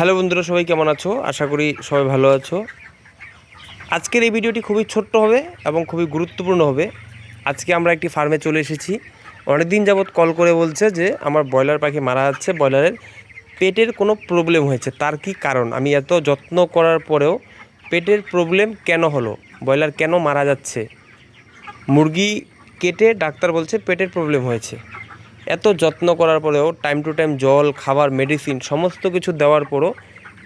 Hello বন্ধুরা, সবাই কেমন আছো? আশা করি সবাই ভালো আছো। আজকের এই ভিডিওটি খুবই ছোট্ট হবে এবং খুবই গুরুত্বপূর্ণ হবে। আজকে আমরা একটি ফার্মে চলে এসেছি। অনেকদিন যাবৎ কল করে বলছে যে, আমার ব্রয়লার পাখি মারা যাচ্ছে, ব্রয়লারের পেটের কোনো প্রবলেম হয়েছে। তার কি কারণ? আমি এত যত্ন করার পরেও পেটের প্রবলেম কেন হলো? ব্রয়লার কেন মারা যাচ্ছে? মুরগি কেটে ডাক্তার বলছে পেটের প্রবলেম হয়েছে। এত যত্ন করার পরেও টাইম টু টাইম জল, খাবার মেডিসিন সমস্ত কিছু দেওয়ার পরও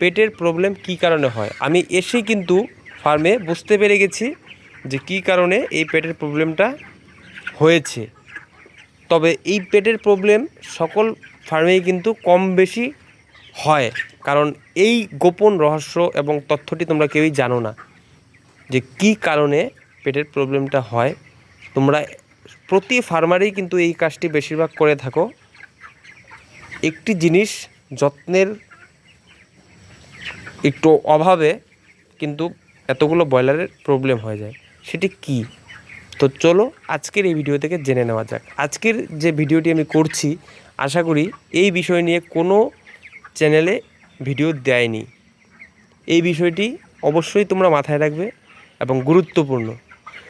পেটের প্রবলেম কী কারণে হয়? আমি এসেই কিন্তু ফার্মে বুঝতে পেরে গেছি যে কী কারণে এই পেটের প্রবলেমটা হয়েছে। তবে এই পেটের প্রবলেম সকল ফার্মেই কিন্তু কম বেশি হয়, কারণ এই গোপন রহস্য এবং তথ্যটি তোমরা কেউই জানো না যে কী কারণে পেটের প্রবলেমটা হয়। তোমরা প্রতি ফার্মারেই কিন্তু এই কাজটি বেশিরভাগ করে থাকো। একটি জিনিস যত্নের একটু অভাবে কিন্তু এতগুলো ব্রয়লারের প্রবলেম হয়ে যায়, সেটি কি? তো চলো আজকের এই ভিডিও থেকে জেনে নেওয়া যাক। আজকের যে ভিডিওটি আমি করছি, আশা করি এই বিষয় নিয়ে কোনো চ্যানেলে ভিডিও দেয়নি। এই বিষয়টি অবশ্যই তোমরা মাথায় রাখবে এবং গুরুত্বপূর্ণ।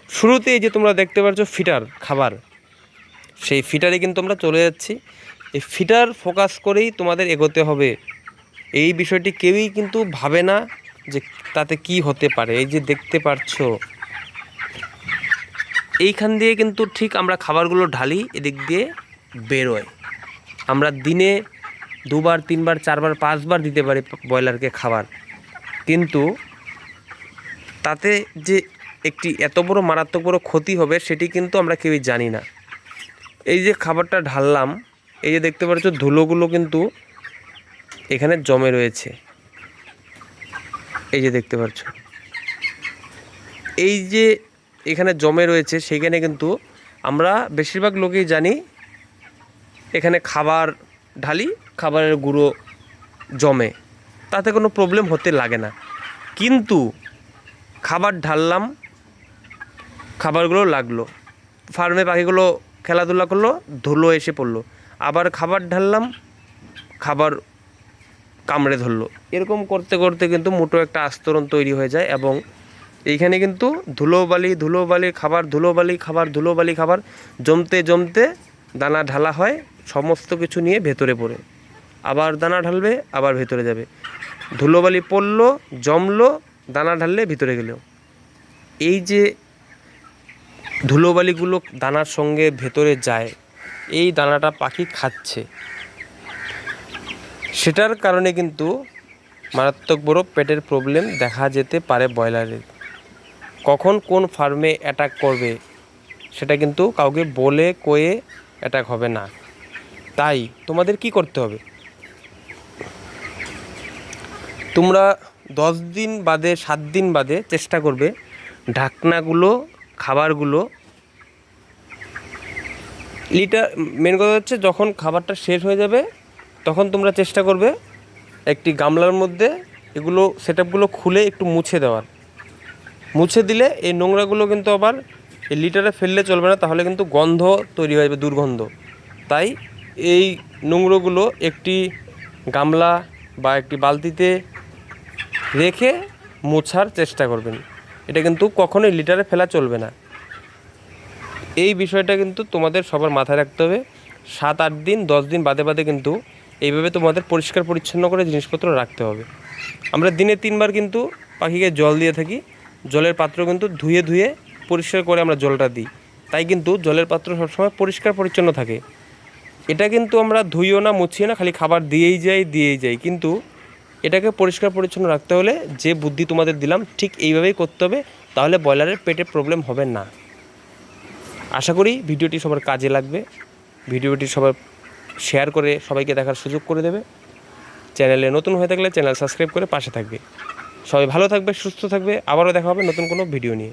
শুরুতে যে তোমরা দেখতে পাচ্ছ ফিটার, খাবার। সেই ফিটারে কিন্তু আমরা চলে যাচ্ছি। এই ফিটার ফোকাস করেই তোমাদের এগোতে হবে। এই বিষয়টি কেউই কিন্তু ভাবে না যে তাতে কি হতে পারে। এই যে দেখতে পাচ্ছ এইখান দিয়ে কিন্তু ঠিক আমরা খাবারগুলো ঢালি, এদিক দিয়ে বেরোয়। আমরা দিনে দুবার, তিনবার, চারবার, পাঁচবার দিতে পারি ব্রয়লারকে খাবার। কিন্তু তাতে যে একটি এত বড় মারাত্মক বড় ক্ষতি হবে সেটি কিন্তু আমরা কেউই জানি না। এই যে খাবারটা ঢাললাম, এই যে দেখতে পাচ্ছ ধুলোগুলো কিন্তু এখানে জমে রয়েছে। এই যে দেখতে পাচ্ছ। এই যে এখানে জমে রয়েছে, সেখানে কিন্তু আমরা বেশিরভাগ লোকেই জানি এখানে খাবার ঢালি, খাবারের গুঁড়ো জমে। তাতে কোনো প্রবলেম হতে লাগে না। কিন্তু খাবার ঢাললাম খাবারগুলো লাগল। ফার্মে পাখিগুলো খেলাধুলা করল, ধুলো এসে পড়ল। আবার খাবার ঢাললাম, খাবার কামড়ে ধরলো। এরকম করতে করতে কিন্তু মোটো একটা আস্তরণ তৈরি হয়ে যায় এবং এইখানে কিন্তু ধুলোবালি ধুলোবালি খাবার ধুলোবালি খাবার ধুলোবালি খাবার জমতে জমতে দানা ঢালা হয়, সমস্ত কিছু নিয়ে ভেতরে পড়ে। আবার দানা ঢালবে, আবার ভেতরে যাবে। ধুলোবালি পড়ল, জমলো, দানা ঢাললে ভিতরে গেল। এই যে ধুলোবালিগুলো দানার সঙ্গে ভেতরে যায়। এই দানাটা পাখি খাচ্ছে। সেটার কারণে কিন্তু মারাত্মক বড় পেটের প্রবলেম দেখা যেতে পারে ব্রয়লারের। কখন কোন ফার্মে অ্যাটাক করবে, সেটা কিন্তু কাউকে বলে, কয়ে অ্যাটাক হবে না। তাই তোমাদের কি করতে হবে? তোমরা দশ দিন বাদে, সাত দিন বাদে চেষ্টা করবে ঢাকনাগুলো খাবারগুলো লিটার মেন কথা হচ্ছে যখন খাবারটা শেষ হয়ে যাবে, তখন তোমরা চেষ্টা করবে একটি গামলার মধ্যে এগুলো সেট খুলে একটু মুছে দেওয়ার। মুছে দিলে এই নোংরাগুলো কিন্তু আবার এই লিটারে ফেললে চলবে না, তাহলে কিন্তু গন্ধ তৈরি হয়ে যাবে, দুর্গন্ধ। তাই এই নোংরোগুলো একটি গামলা বা একটি বালতিতে রেখে মোছার চেষ্টা করবেন। এটা কিন্তু কখনোই লিটারে ফেলা চলবে না। এই বিষয়টা কিন্তু তোমাদের সবার মাথায় রাখতে হবে। সাত, আট দিন, দশ দিন বাদে বাদে কিন্তু এইভাবে তোমাদের পরিষ্কার পরিচ্ছন্ন করে জিনিসপত্র রাখতে হবে। আমরা দিনে তিনবার কিন্তু পাখিকে জল দিয়ে থাকি। জলের পাত্র কিন্তু ধুয়ে ধুয়ে পরিষ্কার করে আমরা জলটা দিই। তাই কিন্তু জলের পাত্র সবসময় পরিষ্কার পরিচ্ছন্ন থাকে। এটা কিন্তু আমরা ধুইও না, মুছিও না, খালি খাবার দিয়েই যাই দিয়েই যাই। কিন্তু এটাকে পরিষ্কার পরিচ্ছন্ন রাখতে হলে যে বুদ্ধি তোমাদের দিলাম, ঠিক এইভাবেই করতে হবে, তাহলে ব্রয়লারের পেটের প্রবলেম হবে না। আশা করি ভিডিওটি সবার কাজে লাগবে। ভিডিওটি সবার শেয়ার করে সবাইকে দেখার সুযোগ করে দেবে। চ্যানেলে নতুন হয়ে থাকলে চ্যানেল সাবস্ক্রাইব করে পাশে থাকবে। সবাই ভালো থাকবে, সুস্থ থাকবে। আবারও দেখা হবে নতুন কোনো ভিডিও নিয়ে।